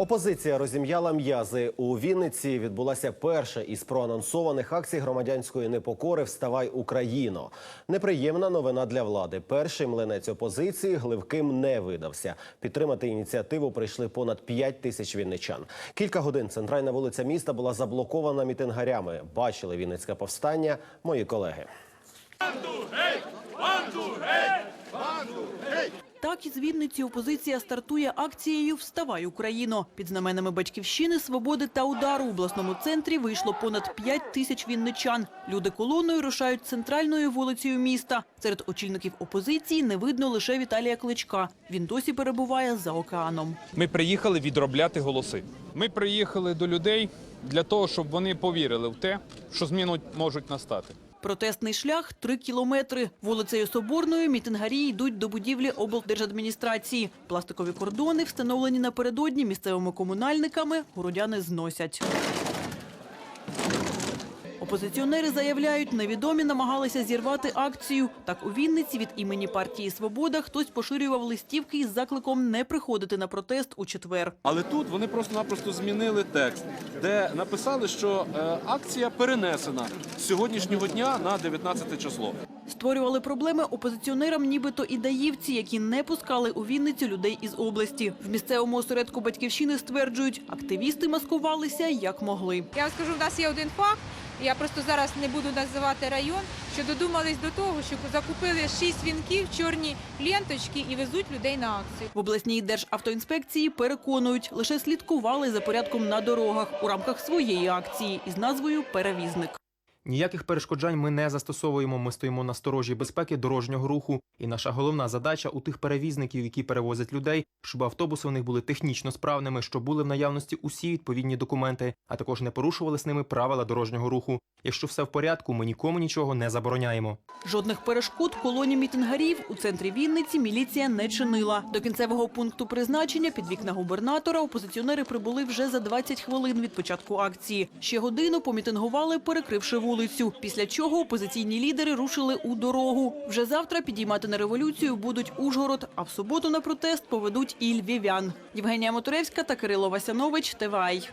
Опозиція розім'яла м'язи. У Вінниці відбулася перша із проанонсованих акцій громадянської непокори Вставай Україно. Неприємна новина для влади. Перший млинець опозиції гливким не видався. Підтримати ініціативу прийшли понад 5 тисяч вінничан. Кілька годин центральна вулиця міста була заблокована мітингарями. Бачили Вінницьке повстання мої колеги. Так із Вінниці опозиція стартує акцією «Вставай, Україно». Під знаменами Батьківщини, Свободи та Удару в обласному центрі вийшло понад 5 тисяч вінничан. Люди колоною рушають центральною вулицею міста. Серед очільників опозиції не видно лише Віталія Кличка. Він досі перебуває за океаном. Ми приїхали відробляти голоси. Ми приїхали до людей для того, щоб вони повірили в те, що зміни можуть настати. Протестний шлях – три кілометри. Вулицею Соборною мітингарі йдуть до будівлі облдержадміністрації. Пластикові кордони, встановлені напередодні місцевими комунальниками, городяни зносять. Опозиціонери заявляють, невідомі намагалися зірвати акцію. Так у Вінниці від імені партії «Свобода» хтось поширював листівки із закликом не приходити на протест у четвер. Але тут вони просто-напросто змінили текст, де написали, що е, акція перенесена з сьогоднішнього дня на 19 число. Створювали проблеми опозиціонерам нібито і даївці, які не пускали у Вінницю людей із області. В місцевому осередку «Батьківщини» стверджують, активісти маскувалися як могли. Я вам скажу, в нас є один факт. Я просто зараз не буду називати район, що додумались до того, що закупили шість вінків, чорні ленточки і везуть людей на акцію. В обласній державтоінспекції переконують, лише слідкували за порядком на дорогах у рамках своєї акції із назвою «Перевізник». Ніяких перешкоджань ми не застосовуємо. Ми стоїмо на сторожі безпеки дорожнього руху. І наша головна задача у тих перевізників, які перевозять людей, щоб автобуси у них були технічно справними, щоб були в наявності усі відповідні документи, а також не порушували з ними правила дорожнього руху. Якщо все в порядку, ми нікому нічого не забороняємо. Жодних перешкод колоні мітингарів у центрі Вінниці міліція не чинила. До кінцевого пункту призначення під вікна губернатора опозиціонери прибули вже за 20 хвилин від початку акції. Ще годину помітингували, перекривши вулицю. Після чого опозиційні лідери рушили у дорогу. Вже завтра підіймати на революцію будуть Ужгород, а в суботу на протест поведуть і львів'ян. Євгенія Моторевська та Кирило Васянович. ТВАЙ.